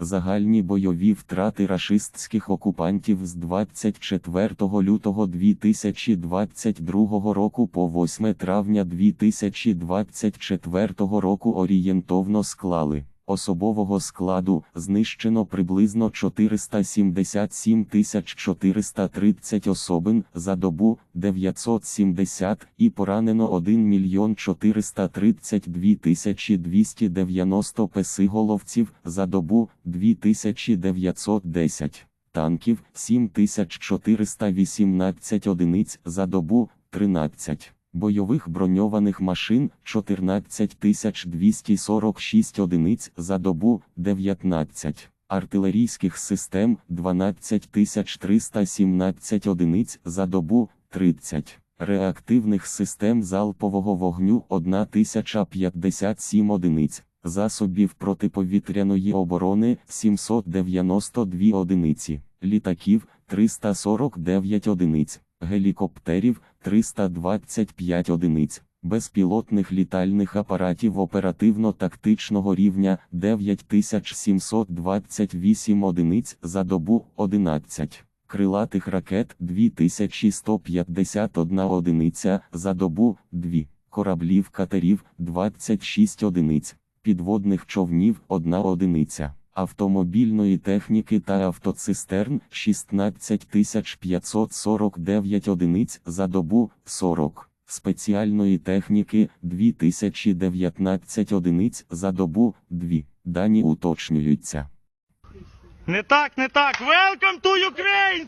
Загальні бойові втрати рашистських окупантів з 24 лютого 2022 року по 8 травня 2024 року орієнтовно склали. Особового складу знищено приблизно 477 430 особин за добу 970 і поранено 1 мільйон 432 тисячі 290 песиголовців за добу 2910 танків 7418 одиниць за добу 13 бойових броньованих машин 14246 одиниць за добу 19 артилерійських систем 12317 одиниць за добу 30 реактивних систем залпового вогню 1057 одиниць. Засобів протиповітряної оборони 792 одиниці. Літаків 349 одиниць гелікоптерів 325 одиниць, безпілотних літальних апаратів оперативно-тактичного рівня 9728 одиниць за добу 11, крилатих ракет 2151 одиниця за добу 2, кораблів катерів 26 одиниць, підводних човнів 1 одиниця автомобільної техніки та автоцистерн 16549 одиниць за добу 40, спеціальної техніки 2019 одиниць за добу 2. Дані уточнюються. Не так, не так. Welcome to Ukraine,